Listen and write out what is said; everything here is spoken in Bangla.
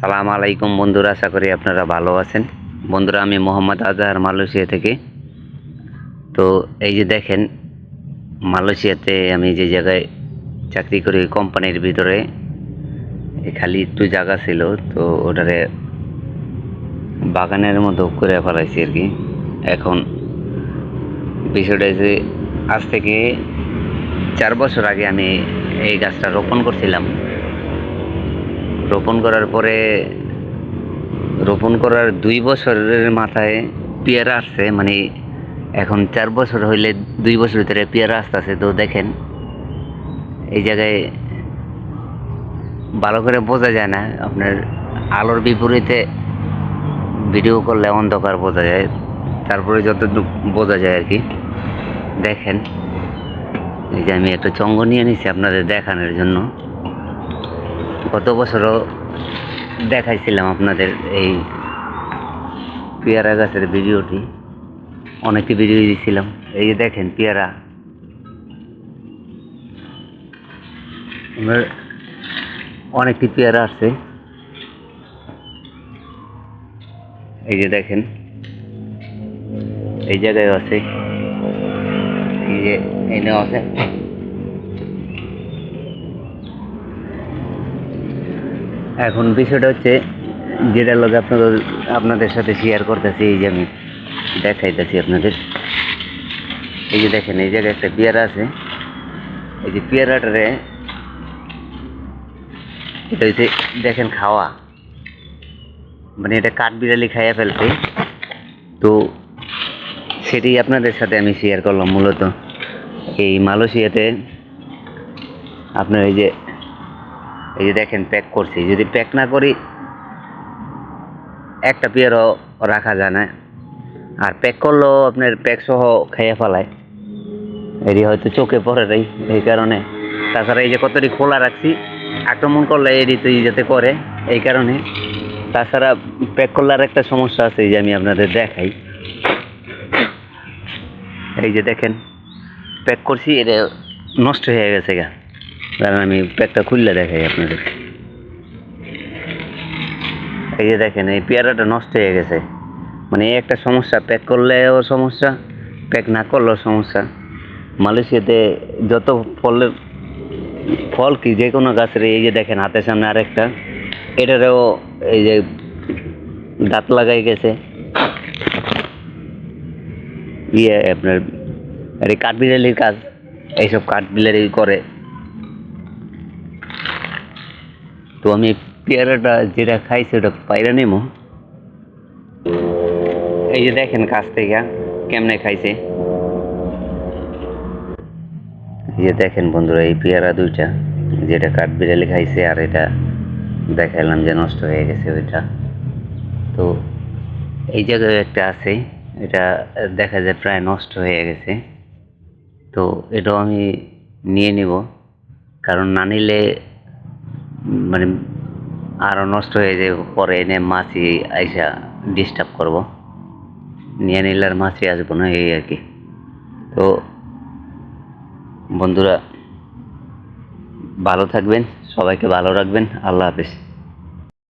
সালাম আলাইকুম বন্ধুরা, আশা করি আপনারা ভালো আছেন। বন্ধুরা, আমি মোহাম্মদ আজহার মালয়েশিয়া থেকে। তো এই যে দেখেন, মালয়েশিয়াতে আমি যে জায়গায় চাকরি করি কোম্পানির ভিতরে খালি একটু জায়গা ছিল, তো ওটারে বাগানের মতো করে ফেলাইছি আর কি। এখন বিষয়টা যে আজ থেকে চার বছর আগে আমি এই গাছটা রোপণ করছিলাম। রোপণ করার পরে, রোপণ করার দুই বছরের মাথায় পেয়ারা আসছে মানে এখন চার বছর হইলে দুই বছর ভিতরে পেয়ারা আসতেছে, তো দেখেন, এই জায়গায় ভালো করে বোঝা যায় না, আপনার আলোর বিপরীতে ভিডিও করলে অন্ধকার বোঝা যায়, তারপরে যতটুকু বোঝা যায় আর কি। দেখেন, এই যে আমি একটা চঙ্গ নিয়ে নিছি আপনাদের দেখানোর জন্য। গত বছরও দেখাইছিলাম আপনাদের এই পেয়ারা গাছের ভিডিওটি। অনেকটি ভিডিও দিয়েছিলাম। এই যে দেখেন পেয়ারা। আমার অনেকটি পেয়ারা আছে। এই যে দেখেন। এই জায়গায় আছে। এই যে এখানেও আছে। এখন বিষয়টা হচ্ছে যেটা লোক আপনাদের আপনাদের সাথে শেয়ার করতেছি, এই যে আমি দেখাইতেছি আপনাদের। এই যে দেখেন, এই জায়গায় একটা পেয়ারা আছে। এই যে পেয়ারাটারে, এটা হচ্ছে দেখেন খাওয়া। মানে এটা কাঠ বিড়ালি খাইয়া ফেলছে। তো সেটি আপনাদের সাথে আমি শেয়ার করলাম মূলত। এই মালয়েশিয়াতে আপনার এই যে এই যে দেখেন প্যাক করছি। যদি প্যাক না করি, একটা পেয়ারও রাখা যায় না। আর প্যাক করলেও আপনার প্যাক সহ খেয়ে ফেলায়। এটি হয়তো চোখে পড়ে নাই, এই কারণে। তাছাড়া এই যে কতটি খোলা রাখছি, আক্রমণ করলে এটি তো যাতে করে, এই কারণে। তাছাড়া প্যাক করলে আর একটা সমস্যা আছে যে আমি আপনাদের দেখাই। এই যে দেখেন প্যাক করছি, এটা নষ্ট হয়ে গেছে গা। কারণ আমি প্যাকটা খুললে দেখাই আপনাদের। এই যে দেখেন, এই পেয়ারাটা নষ্ট হয়ে গেছে। মানে এই একটা সমস্যা, প্যাক করলেও সমস্যা, প্যাক না করলেও সমস্যা। মালয়েশিয়াতে যত ফলের ফল কি যে কোনো গাছের, এই যে দেখেন, হাতের সামনে আরেকটা, এটারও এই যে দাঁত লাগাই গেছে। ইয়ে আপনার কাঠবিড়ালির কাজ, এইসব কাঠবিড়ালি করে। তো আমি পেয়ারাটা যেটা খাইছি ওটা পাইরা নেব এই যে দেখেন কাছ থেকে কেমনে খাইছে। এই যে দেখেন বন্ধুরা, এই পেয়ারা দুইটা, যেটা কাঠ বিড়ালি খাইছে আর এটা দেখাইলাম যে নষ্ট হয়ে গেছে ওইটা। তো এই জায়গায় একটা আছে, এটা দেখা যায় প্রায় নষ্ট হয়ে গেছে। তো এটাও আমি নিয়ে নিব, কারণ না নিলে মানে আরও নষ্ট হয়ে যায়, পরে এনে মাছি আইসা ডিস্টার্ব করব। নিয়ে নিলে আর মাছি আসব না, এই আর কি। তো বন্ধুরা, ভালো থাকবেন, সবাইকে ভালো রাখবেন, আল্লাহ হাফিজ।